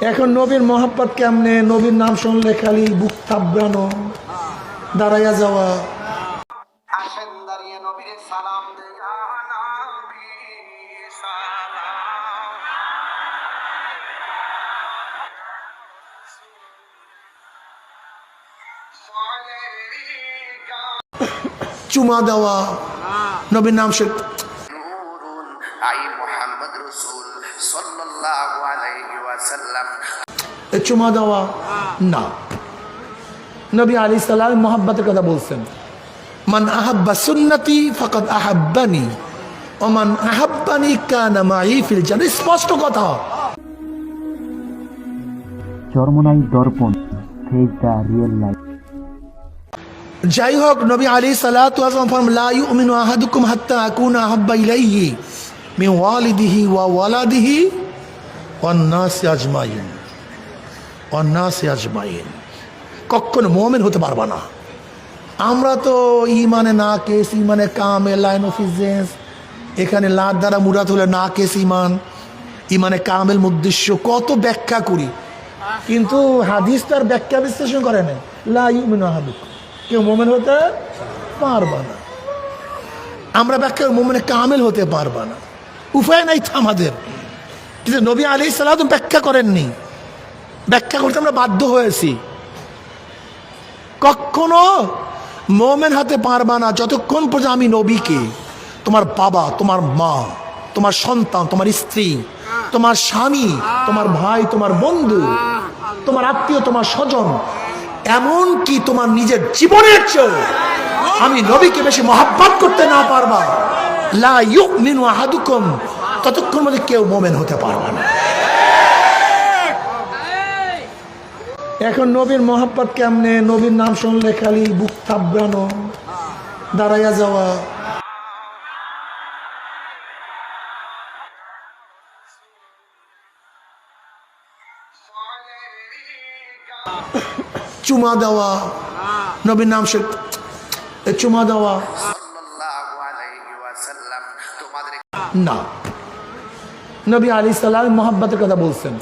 এখন নবীর মহাব্বত কেমনে? নবীর নাম শুনলে খালি বুক থাবড়ানো দাঁড়াইয়া যাওয়া। আসেন দাঁড়িয়ে নবীরে সালাম চুমা দেওয়া নবীর নাম শুন চুমা দেওয়া না। নবী আলী সাল্লাম মোহাব্বতের কথা বলছেন। মান আহাব্বা সুন্নতি ফকত আহাব্বানি ওমান আহাব্বানি কানা মাই ফিল স্পষ্ট কথা। চরমনাই দর্পণ ফেজ রিয়েল লাইফ যাই হোক নবী আলী ফরম লা ইউমিনু আহাদুকুম হাত্তা আকুনা আহাব্বা ইলাইহি মিন ওয়ালিদিহি ওয়া ওয়ালাদিহি ওয়ান নাস আজমাইন ওয়ান নাস আজমাইন। কখনো মোমেন হতে পারবা না। আমরা তো ইমানে না কেস ইমানে কামে, লাইন অফ ইজেন্স এখানে লাদ দ্বারা মুরাদ হলে না কেস ইমান ইমানে কামেল উদ্দেশ্য কত ব্যাখ্যা করি। কিন্তু হাদিস তার ব্যাখ্যা বিশ্লেষণ করে না লা ইউমিনু আহাদুকুম। কেউ মোমেন হতে পারবা না। আমরা ব্যাখ্যা মোমেনে কামেল হতে পারবা না। উপায় নাই আমাদের। কিন্তু নবী আলী সালাম ব্যাখ্যা করেননি। ব্যাখ্যা করতে আমরা বাধ্য হয়েছি। কখনো মোমেন হাতে পারবা না, যতক্ষণ পর্যন্ত আমি নবীকে, তোমার বাবা, তোমার মা, তোমার সন্তান, তোমার স্ত্রী, তোমার স্বামী, তোমার ভাই, তোমার বন্ধু, তোমার আত্মীয়, তোমার স্বজন এমন কি তোমার নিজের জীবনের চেয়েও আমি নবীকে বেশি মহাব্বত করতে না পারবা। লা ইউমিনু আহাদুকুম ততক্ষণ মধ্যে কেউ মোমেন হতে পারবা না। এখন নবীর মহাব্বত কেমনে? নবীর নাম শুনলে খালি বুক থাবড়ানো দাঁড়াইয়া যাওয়া। চুমা দেওয়া নবীর নাম শুন চুমা দেওয়া। না। নবী আলী সাল্লামের মহাব্বাতের কথা বলছেন।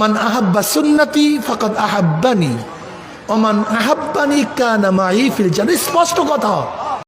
মান আহাব্বা সুন্নতি ফকত আহাব্বানি, ওমান আহাব্বানি কানা মাই ফিল স্পষ্ট কথা।